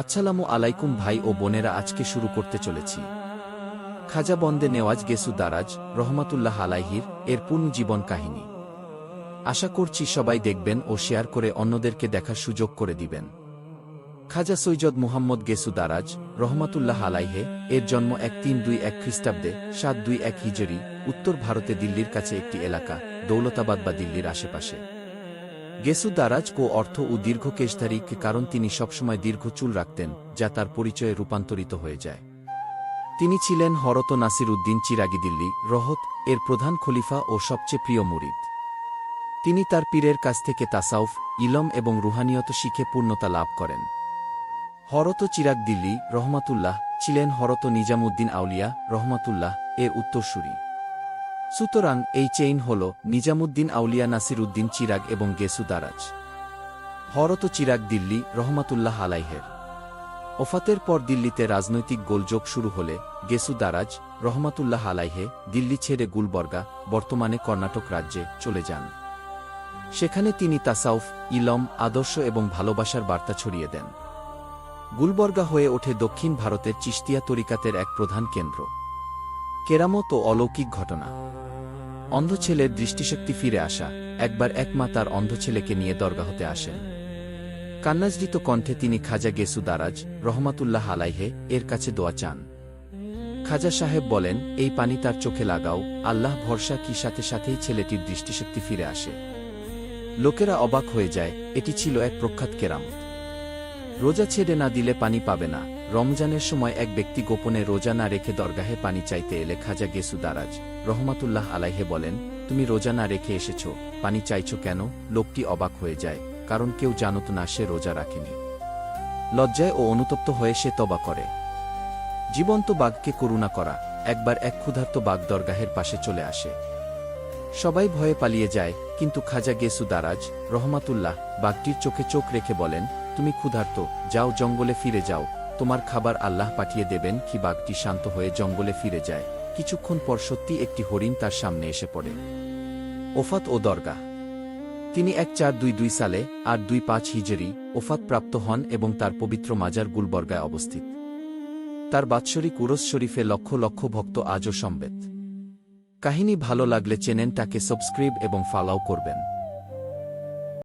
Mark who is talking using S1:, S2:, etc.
S1: আচ্ছালামু আলাইকুম ভাই ও বোনেরা, আজকে শুরু করতে চলেছি। খাজা বন্দে নেওয়াজ গেসু দারাজ, রহমাতুল্লাহ আলাইহির, এর পূর্ণ জীবন কাহিনী। আশা করছি সবাই দেখবেন ও শেয়ার করে অন্যদেরকে দেখার সুযোগ করে দিবেন। খাজা সৈয়দ মুহাম্মদ গেসু দারাজ, রহমাতুল্লাহ আলাইহে, এর জন্ম এক তিন দুই এক খ্রিস্টাব্দে সাত দুই এক হিজরি, উত্তর ভারতে দিল্লির কাছে একটি এলাকা, দৌলতাবাদ বা দিল্লির আশেপাশে। গেসু দারাজ কো অর্থ ও দীর্ঘ কেশধারী কারণ তিনি সবসময় দীর্ঘ চুল রাখতেন, যা তার পরিচয়ে রূপান্তরিত হয়ে যায়। তিনি ছিলেন হরত নাসির উদ্দিন চিরাগি দিল্লি, রহত, এর প্রধান খলিফা ও সবচেয়ে প্রিয় মুরিদ। তিনি তার পীরের কাছ থেকে তাসাউফ, ইলম এবং রুহানিয়ত শিখে পূর্ণতা লাভ করেন। হরত চিরাগ দিল্লি, রহমাতুল্লাহ, ছিলেন হরত নিজামুদ্দিন আউলিয়া, রহমাতুল্লাহ, এর উত্তরসূরি। সুতরাং এই চেইন হল নিজামুদ্দিন আউলিয়া নাসির উদ্দিন চিরাগ এবং গেসু দারাজ। হরত চিরাগ দিল্লি, রহমাতুল্লাহ আলাইহের। ওফাতের পর দিল্লিতে রাজনৈতিক গোলযোগ শুরু হলে গেসু দারাজ, রহমাতুল্লাহ আলাইহে দিল্লি ছেড়ে গুলবর্গা, বর্তমানে কর্ণাটক রাজ্যে চলে যান। সেখানে তিনি তাসাউফ, ইলম, আদর্শ এবং ভালোবাসার বার্তা ছড়িয়ে দেন। গুলবর্গা হয়ে ওঠে দক্ষিণ ভারতের চিস্তিয়া তরিকাতের এক প্রধান কেন্দ্র। কেরামত ও অলৌকিক ঘটনা। অন্ধ ছেলের দৃষ্টিশক্তি ফিরে আসা। একবার এক মা তার অন্ধ ছেলেকে নিয়ে দরগাহতে আসেন। কান্নাজদিত কণ্ঠে তিনি খাজা গেসু দারাজ, রহমাতুল্লাহ আলাইহে, এর কাছে দোয়া চান। খাজা সাহেব বলেন, এই পানি তার চোখে লাগাও, আল্লাহ ভরসা কি সাথে সাথেই ছেলেটির দৃষ্টিশক্তি ফিরে আসে। লোকেরা অবাক হয়ে যায়, এটি ছিল এক প্রখ্যাত কেরামত। রোজা ছেড়ে না দিলে পানি পাবে না। রমজানের সময় এক ব্যক্তি গোপনে রোজা না রেখে দরগাহে পানি চাইতে এলে খাজা গেসু দারাজ রহমাতুল্লাহ আলাইহে বলেন, তুমি রোজা না রেখে এসেছ, পানি চাইছ কেন? লোকটি অবাক হয়ে যায়, কারণ কেউ জানত না সে রোজা রাখেনি। লজ্জায় ও অনুতপ্ত হয়ে সে তবা করে। জীবন্ত বাঘকে করুণা করা, একবার এক ক্ষুধার্ত বাঘ দরগাহের পাশে চলে আসে। সবাই ভয়ে পালিয়ে যায়, কিন্তু খাজা গেসু দারাজ রহমাতুল্লাহ বাঘটির চোখে চোখ রেখে বলেন, তুমি ক্ষুধার্ত, যাও জঙ্গলে ফিরে যাও। তোমার খাবার আল্লাহ পাঠিয়ে দেবেন, কি বাঘটি শান্ত হয়ে জঙ্গলে ফিরে যায়। কিছুক্ষণ পর সত্যি একটি হরিণ তার সামনে এসে পড়ে। ওফাত ও দরগা তিনি এক চার দুই দুই সালে আর দুই পাঁচ হিজেরি ওফাত প্রাপ্ত হন এবং তার পবিত্র মাজার গুলবর্গায় অবস্থিত। তার বাৎসরিক উরস শরীফে লক্ষ লক্ষ ভক্ত আজও সম্বেত কাহিনী ভালো লাগলে চ্যানেলটাকে সাবস্ক্রাইব এবং ফলোও করবেন।